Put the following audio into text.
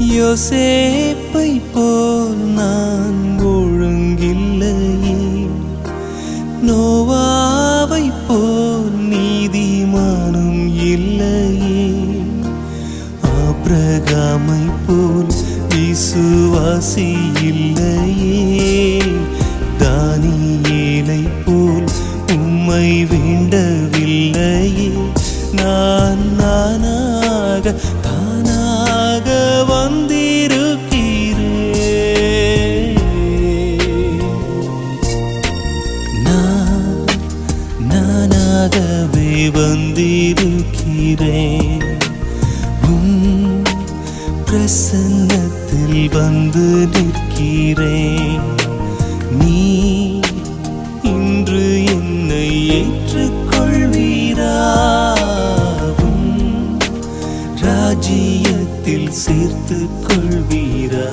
யோசேப்பை போல் நான் ஒழுங்கில்லையே. நோவாவை போல் நீதிமானம் இல்லையே. ஆபிரகாமை போல் விசுவாசி இல்லையே. தானியேலை போல் உம்மை வேண்டவில்லையே. நான் நானாக வந்திருக்கிறேன். உம் பிரசன்னத்தில் வந்து நிற்கிறேன். நீ இன்று என்னை ஏற்றுக்கொள்வீராவும் ராஜ்யத்தில் சேர்த்து கொள்வீரா